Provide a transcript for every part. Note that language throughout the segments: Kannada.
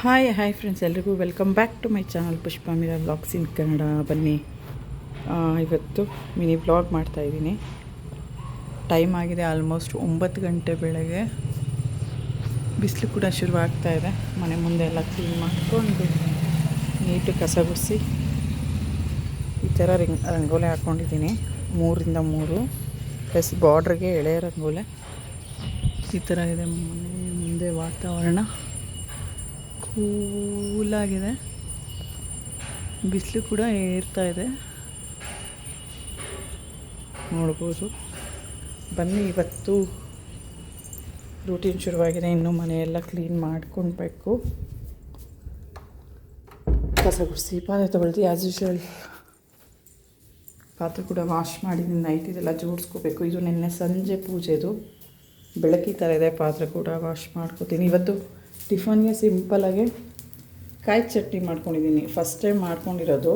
ಹಾಯ್ ಹಾಯ್ ಫ್ರೆಂಡ್ಸ್ ಎಲ್ರಿಗೂ welcome back to my channel Pushpa Meera vlogs in Kannada ಬನ್ನಿ. ಇವತ್ತು ಮಿನಿ ವ್ಲಾಗ್ ಮಾಡ್ತಾಯಿದ್ದೀನಿ ಟೈಮ್ ಆಗಿದೆ ಆಲ್ಮೋಸ್ಟ್ ಒಂಬತ್ತು ಗಂಟೆ ಬೆಳಗ್ಗೆ. ಬಿಸಿಲು ಕೂಡ ಶುರುವಾಗ್ತಾ ಇದೆ. ಮನೆ ಮುಂದೆ ಎಲ್ಲ ಕ್ಲೀನ್ ಮಾಡಿಕೊಂಡು ನೀಟು ಕಸ ಗುಡಿಸಿ ಈ ಥರ ರಿಂಗ್ ರಂಗೋಲೆ ಹಾಕ್ಕೊಂಡಿದ್ದೀನಿ ಮೂರಿಂದ ಮೂರು. ಪ್ಲಸ್ ಬಾರ್ಡ್ರಿಗೆ ಎಳೆ ರಂಗೋಲೆ. ಈ ಥರ ಇದೆ ಮನೆ ಮುಂದೆ ವಾತಾವರಣ. ಕೂಲಾಗಿದೆ. ಬಿಸಿಲು ಕೂಡ ಏರ್ತಾ ಇದೆ. ನೋಡ್ಬೋದು. ಬನ್ನಿ, ಇವತ್ತು ರೂಟೀನ್ ಶುರುವಾಗಿದೆ. ಇನ್ನು ಮನೆಯೆಲ್ಲ ಕ್ಲೀನ್ ಮಾಡ್ಕೊಳ್ಬೇಕು. ಕಸ ಗುಡಿಸಿ, ಪಾತ್ರೆ ತೊಗೊಳ್ತಿ ಆ್ಯಸ್ ಯೂಶುವಲ್ ಪಾತ್ರೆ ಕೂಡ ವಾಶ್ ಮಾಡಿ ನೈಟ್ ಇದೆಲ್ಲ ಜೋಡಿಸ್ಕೋಬೇಕು. ಇದು ನಿನ್ನೆ ಸಂಜೆ ಪೂಜೆದು. ಬೆಳಕಿ ಥರ ಇದೆ ಪಾತ್ರೆ ಕೂಡ ವಾಶ್ ಮಾಡ್ಕೋತೀನಿ. ಇವತ್ತು ಟಿಫನ್ಗೆ ಸಿಂಪಲಾಗಿ ಕಾಯಿ ಚಟ್ನಿ ಮಾಡ್ಕೊಂಡಿದ್ದೀನಿ. ಫಸ್ಟ್ ಟೈಮ್ ಮಾಡ್ಕೊಂಡಿರೋದು.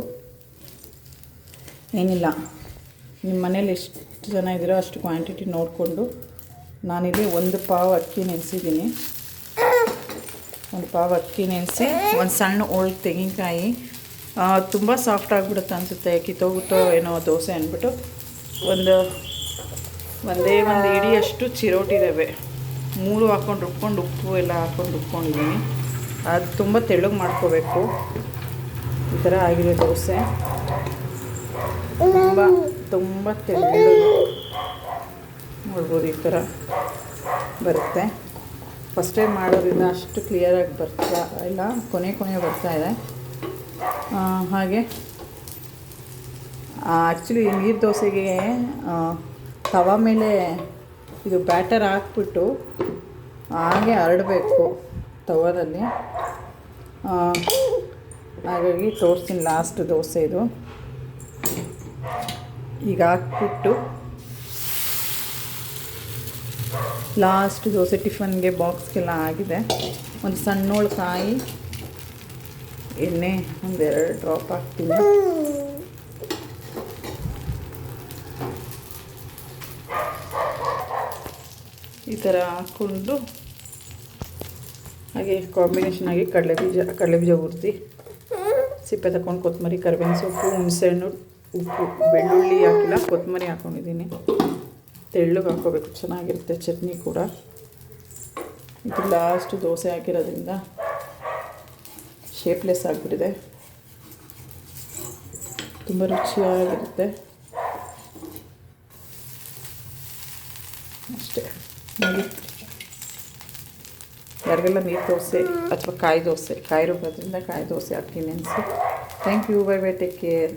ಏನಿಲ್ಲ. ನಿಮ್ಮ ಮನೇಲಿ ಎಷ್ಟು ಜನ ಇದ್ದೀರೋ ಅಷ್ಟು ಕ್ವಾಂಟಿಟಿ ನೋಡಿಕೊಂಡು ನಾನಿಲ್ಲಿ ಒಂದು ಪಾವ್ ಅಕ್ಕಿ ನೆನೆಸಿದ್ದೀನಿ. ಒಂದು ಪಾವ್ ಅಕ್ಕಿ ನೆನೆಸಿ, ಒಂದು ಸಣ್ಣ ಓಲ್ಡ್ ತೆಂಗಿನಕಾಯಿ. ತುಂಬ ಸಾಫ್ಟ್ ಆಗಿಬಿಡುತ್ತೆ ಅನಿಸುತ್ತೆ ಕಿತ್ತೋಗುತ್ತೋ ಏನೋ ದೋಸೆ ಅಂದ್ಬಿಟ್ಟು. ಒಂದು, ಒಂದೇ ಒಂದು ಇಡಿಯಷ್ಟು ಚಿರೋಟಿದ್ದಾವೆ ಮೂರು ಹಾಕ್ಕೊಂಡು ರುಬ್ಕೊಂಡು ಉಪ್ಪು ಎಲ್ಲ ಹಾಕ್ಕೊಂಡು ರುಬ್ಕೊಂಡಿದ್ದೀನಿ. ಅದು ತುಂಬ ತೆಳ್ಳಗೆ ಮಾಡ್ಕೋಬೇಕು. ಈ ಥರ ಆಗಿದೆ ದೋಸೆ. ತುಂಬ ತುಂಬ ತೆಳ್ಳಗೆ ನೋಡ್ಬೋದು ಈ ಥರ ಬರುತ್ತೆ. ಫಸ್ಟ್ ಟೈಮ್ ಮಾಡೋದ್ರಿಂದ ಅಷ್ಟು ಕ್ಲಿಯರಾಗಿ ಬರ್ತಾ ಇಲ್ಲ, ಕೊನೆ ಕೊನೆ ಬರ್ತಾ ಇದೆ. ಹಾಗೆ. ಆ್ಯಕ್ಚುಲಿ ನೀರು ದೋಸೆಗೆ ತವ ಮೇಲೆ ಇದು ಬ್ಯಾಟರ್ ಹಾಕ್ಬಿಟ್ಟು ಹಾಗೆ ಹರಡಬೇಕು ತವದಲ್ಲಿ ಹಾಗಾಗಿ ತೋರಿಸ್ತೀನಿ ಲಾಸ್ಟ್ ದೋಸೆ ಇದು. ಈಗ ಹಾಕ್ಬಿಟ್ಟು ಲಾಸ್ಟ್ ದೋಸೆ ಟಿಫನ್ಗೆ ಬಾಕ್ಸ್ಗೆಲ್ಲ ಆಗಿದೆ. ಒಂದು ಸಣ್ಣೋಳು ಕಾಯಿ, ಎಣ್ಣೆ ಒಂದೆರಡು ಡ್ರಾಪ್ ಹಾಕ್ತೀನಿ. ಈ ಥರ ಹಾಕ್ಕೊಂಡು ಹಾಗೆ ಕಾಂಬಿನೇಷನ್ ಆಗಿ ಕಡಲೆ ಬೀಜ ಕಡಲೆ ಬೀಜ ಹುರಿದು, ಸಿಪ್ಪೆ ತಗೊಂಡು ಕೊತ್ತಂಬರಿ, ಕರಿಬೇವಿನ ಸೊಪ್ಪು, ಹುಣಸೆಹಣ್ಣು, ಉಪ್ಪು, ಬೆಳ್ಳುಳ್ಳಿ ಹಾಕಿಲ್ಲ, ಕೊತ್ತಂಬರಿ ಹಾಕ್ಕೊಂಡಿದ್ದೀನಿ ತೆಳ್ಳಗೆ ಹಾಕ್ಕೋಬೇಕು, ಚೆನ್ನಾಗಿರುತ್ತೆ ಚಟ್ನಿ ಕೂಡ. ಇದು ಲಾಸ್ಟ್ ದೋಸೆ ಹಾಕಿರೋದ್ರಿಂದ ಶೇಪ್ಲೆಸ್ ಆಗಿಬಿಟ್ಟಿದೆ. ತುಂಬ ರುಚಿಯಾಗಿರುತ್ತೆ ಅಷ್ಟೇ ನೋಡಿ. ಯಾರಿಗೆಲ್ಲ ನೀರು ದೋಸೆ ಅಥವಾ ಕಾಯಿ ದೋಸೆ, ಕಾಯಿ ರುಬ್ಬೋದ್ರಿಂದ ಕಾಯಿ ದೋಸೆ ಅಕ್ಕಿ ನೆನೆಸಿ thank you bye bye take care